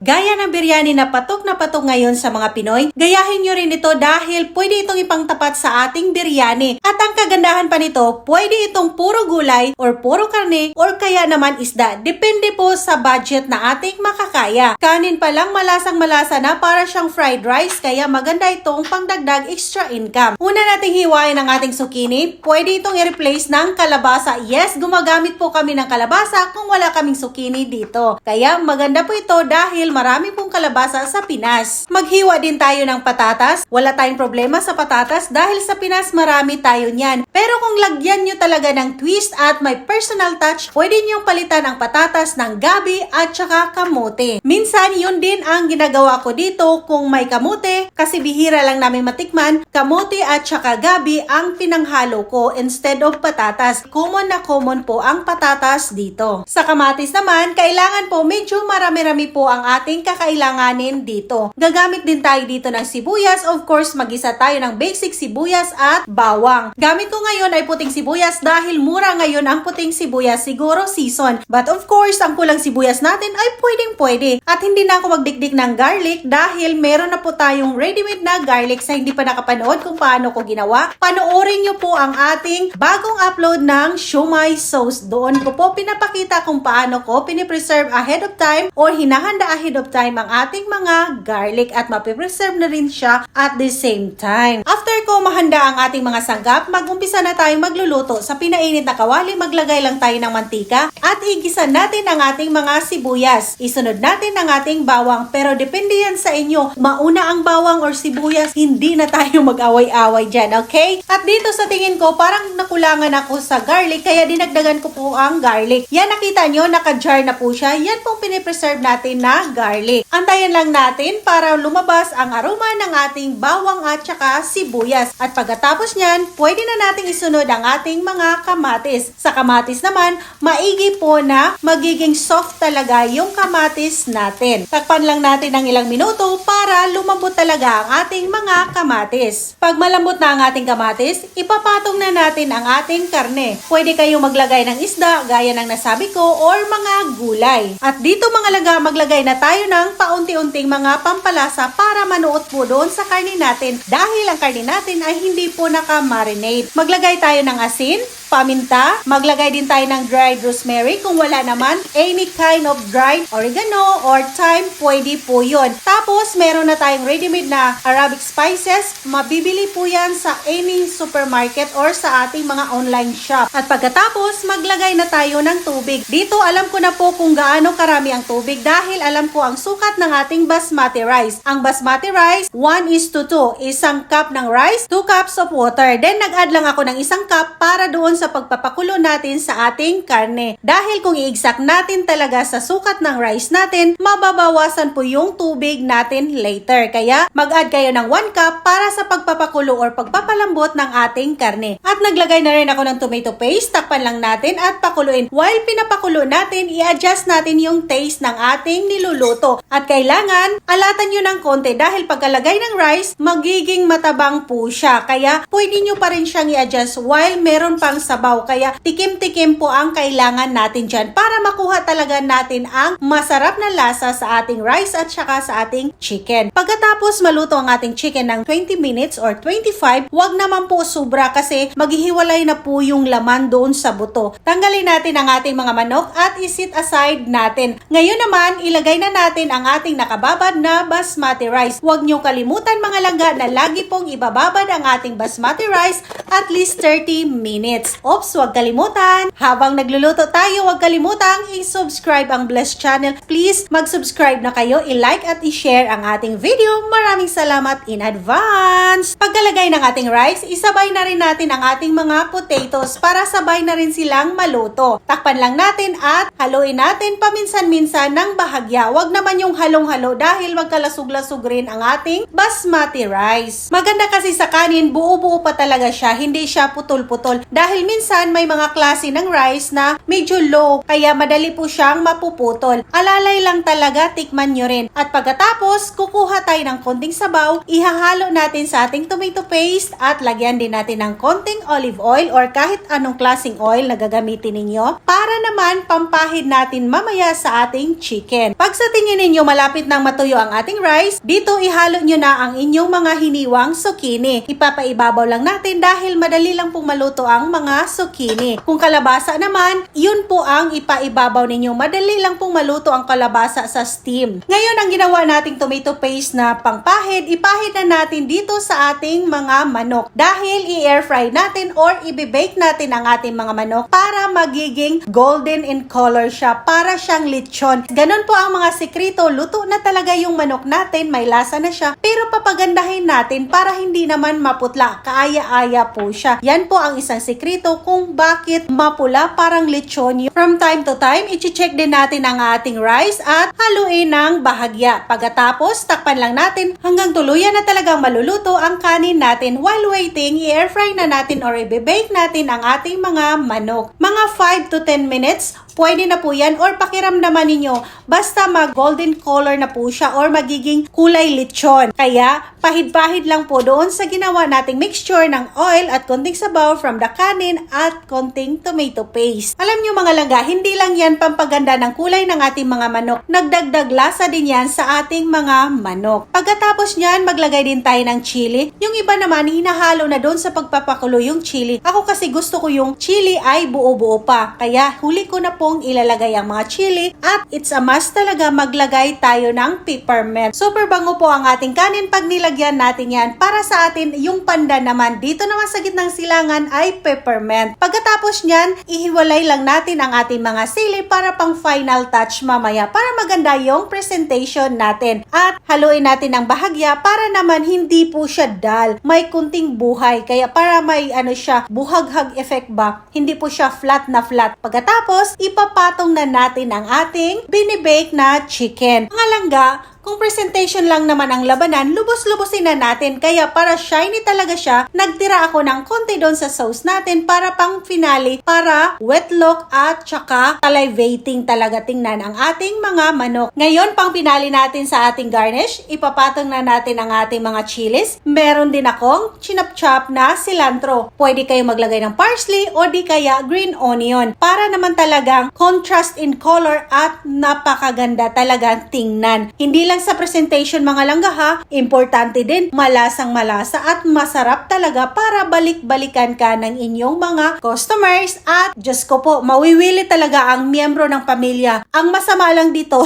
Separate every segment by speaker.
Speaker 1: Gaya ng biryani na patok na patok ngayon sa mga Pinoy, gayahin nyo rin ito dahil pwede itong ipangtapat sa ating biryani. At ang kagandahan pa nito, pwede itong puro gulay or puro karne or kaya naman isda. Depende po sa budget na ating makakaya. Kanin pa lang malasang malasa na para siyang fried rice kaya maganda itong pangdagdag extra income. Una nating hiwain ang ating zucchini. Pwede itong i-replace ng kalabasa. Yes, gumagamit po kami ng kalabasa kung wala kaming zucchini dito. Kaya maganda po ito dahil marami pong kalabasa sa Pinas. Maghiwa din tayo ng patatas. Wala tayong problema sa patatas dahil sa Pinas marami tayo niyan. Pero kung lagyan nyo talaga ng twist at may personal touch, pwede nyo palitan ang patatas ng gabi at saka kamote. Minsan yun din ang ginagawa ko dito kung may kamote kasi bihira lang namin matikman, kamote at saka gabi ang pinanghalo ko instead of patatas. Common na common po ang patatas dito. Sa kamatis naman, kailangan po medyo marami-rami po ang ating kakailanganin dito. Gagamit din tayo dito ng sibuyas. Of course, magisa tayo ng basic sibuyas at bawang. Gamit ko ngayon ay puting sibuyas dahil mura ngayon ang puting sibuyas. Siguro season. But of course, ang pulang sibuyas natin ay pwedeng pwede. At hindi na ako magdikdik ng garlic dahil meron na po tayong ready-made na garlic sa hindi pa nakapanood kung paano ko ginawa. Panoorin nyo po ang ating bagong upload ng shumai sauce. Doon ko po pinapakita kung paano ko pinipreserve ahead of time or hinahanda ahead of time ang ating mga garlic at mapipreserve na rin siya at the same time. After ko mahanda ang ating mga sanggap, mag-umpisa na tayo magluluto. Sa pinainit na kawali, maglagay lang tayo ng mantika at igisan natin ang ating mga sibuyas. Isunod natin ang ating bawang pero depende yan sa inyo. Mauna ang bawang or sibuyas, hindi na tayo mag-away-away dyan, okay? At dito sa tingin ko, parang nakulangan ako sa garlic kaya dinagdagan ko po ang garlic. Yan nakita nyo, naka-jar na po siya. Yan pong pinipreserve natin na garlic. Antayin lang natin para lumabas ang aroma ng ating bawang at saka sibuyas. At pagkatapos nyan, pwede na nating isunod ang ating mga kamatis. Sa kamatis naman, maigi po na magiging soft talaga yung kamatis natin. Takpan lang natin ng ilang minuto para lumambot talaga ang ating mga kamatis. Pag malambot na ang ating kamatis, ipapatong na natin ang ating karne. Pwede kayong maglagay ng isda, gaya ng nasabi ko, or mga gulay. At dito mga laga, maglagay na tayo ng paunti-unting mga pampalasa para manuot po doon sa karne natin dahil ang karne natin ay hindi po naka-marinate. Maglagay tayo ng asin, paminta, maglagay din tayo ng dried rosemary kung wala naman any kind of dried oregano or thyme, pwede po yun. Tapos, meron na tayong ready-made na Arabic spices. Mabibili po yan sa any supermarket or sa ating mga online shop. At pagkatapos, maglagay na tayo ng tubig. Dito, alam ko na po kung gaano karami ang tubig dahil alam po ang sukat ng ating basmati rice. Ang basmati rice, 1 is to 2. Isang cup ng rice, 2 cups of water. Then, nag-add lang ako ng isang cup para doon sa pagpapakulo natin sa ating karne. Dahil kung i-exact natin talaga sa sukat ng rice natin, mababawasan po yung tubig natin later. Kaya mag-add kayo ng 1 cup para sa pagpapakulo or pagpapalambot ng ating karne. At naglagay na rin ako ng tomato paste, takpan lang natin at pakuluin. While pinapakulo natin, i-adjust natin yung taste ng ating niluluto. At kailangan, alatan nyo ng konti dahil pagkalagay ng rice, magiging matabang po siya. Kaya pwede nyo pa rin siyang i-adjust while meron pang sabaw. Kaya tikim-tikim po ang kailangan natin dyan para makuha talaga natin ang masarap na lasa sa ating rice at saka sa ating chicken. Pagkatapos maluto ang ating chicken ng 20 minutes or 25, wag naman po sobra kasi maghihiwalay na po yung laman doon sa buto. Tanggalin natin ang ating mga manok at isit aside natin. Ngayon naman, ilagay na natin ang ating nakababad na basmati rice. Huwag nyo kalimutan mga langga na lagi pong ibababad ang ating basmati rice at least 30 minutes. Oops, huwag kalimutan. Habang nagluluto tayo, huwag kalimutang i-subscribe ang Bless Channel. Please, mag-subscribe na kayo, i-like at i-share ang ating video. Maraming salamat in advance. Pagkalagay ng ating rice, isabay na rin natin ang ating mga potatoes para sabay na rin silang maluto. Takpan lang natin at haluin natin paminsan-minsan ng bahagya. Huwag naman yung halong-halo dahil magkalasog-lasog rin ang ating basmati rice. Maganda kasi sa kanin, buo-buo pa talaga siya, hindi siya putol-putol. Dahil minsan may mga klase ng rice na medyo low, kaya madali po siyang mapuputol. Alalay lang talaga, tikman nyo rin. At pagkatapos, kukuha tayo ng konting sabaw, ihahalo natin sa ating tomato paste at lagyan din natin ng konting olive oil or kahit anong klaseng oil na gagamitin ninyo para naman pampahid natin mamaya sa ating chicken. Pag sa tingin ninyo malapit nang matuyo ang ating rice, dito ihalo nyo na ang inyong mga hiniwang zucchini. Ipapaibabaw lang natin dahil madali lang pong maluto ang mga zucchini. Kung kalabasa naman, yun po ang ipaibabaw ninyo. Madali lang pong maluto ang kalabasa sa steam. Ngayon, ang ginawa nating tomato paste na pangpahid, ipahid na natin dito sa ating mga manok. Dahil i-air fry natin or i-bake natin ang ating mga manok para magiging golden in color siya, para siyang lechon. Ganon po ang mga sekreto. Luto na talaga yung manok natin, may lasa na siya, pero papagandahin natin para hindi naman maputla. Kaaya-aya po siya. Yan po ang isang sekreto kung bakit mapula parang lechon. From time to time, i-check din natin ang ating rice at haluin ng bahagya. Pagkatapos, takpan lang natin hanggang tuluyan na talagang maluluto ang kanin natin. While waiting, i-air fry na natin or i-bake natin ang ating mga manok. Mga 5 to 10 minutes, pwede na po yan or pakiramdaman ninyo basta mag golden color na po siya or magiging kulay lechon. Kaya pahid-pahid lang po doon sa ginawa nating mixture ng oil at konting sabaw from the kanin at konting tomato paste. Alam nyo mga langga, hindi lang yan pampaganda ng kulay ng ating mga manok. Nagdagdag lasa din yan sa ating mga manok. Pagkatapos nyan, maglagay din tayo ng chili. Yung iba naman, hinahalo na doon sa pagpapakulo yung chili. Ako kasi gusto ko yung chili ay buo-buo pa. Kaya huli ko na pong ilalagay ang mga chili at it's a must talaga maglagay tayo ng peppermint. Super bango po ang ating kanin pag nilagyan natin yan. Para sa atin, yung panda naman, dito naman sa gitnang silangan ay peppermint. Pagkatapos nyan, ihiwalay lang natin ang ating mga sili para pang final touch mamaya para maganda yung presentation natin. At haluin natin ang bahagya para naman hindi po siya dal. May kunting buhay. Kaya para may ano siya, buhaghag effect ba, hindi po siya flat na flat. Pagkatapos, ipapatong na natin ang ating binibake na chicken. Mga langga, kung presentation lang naman ang labanan, lubos-lubosin na natin. Kaya para shiny talaga siya, nagtira ako ng konti doon sa sauce natin para pang finale, para wet look at tsaka salivating talaga tingnan ang ating mga manok. Ngayon, pang finale natin sa ating garnish, ipapatong na natin ang ating mga chilis. Meron din akong chinap-chop na cilantro. Pwede kayo maglagay ng parsley o di kaya green onion para naman talagang contrast in color at napakaganda talagang tingnan. Hindi lang sa presentation mga langga ha, importante din malasang malasa at masarap talaga para balik-balikan ka ng inyong mga customers at Diyos ko po, mawiwili talaga ang miyembro ng pamilya. Ang masama lang dito,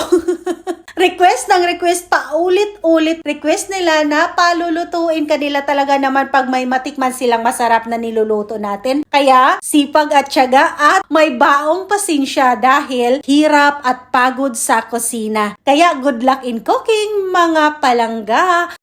Speaker 1: request ng request pa ulit-ulit request nila na palulutuin kanila talaga naman pag may matikman silang masarap na niluluto natin. Kaya sipag at tiyaga at may baong pasensya dahil hirap at pagod sa kusina. Kaya good luck in cooking mga palangga.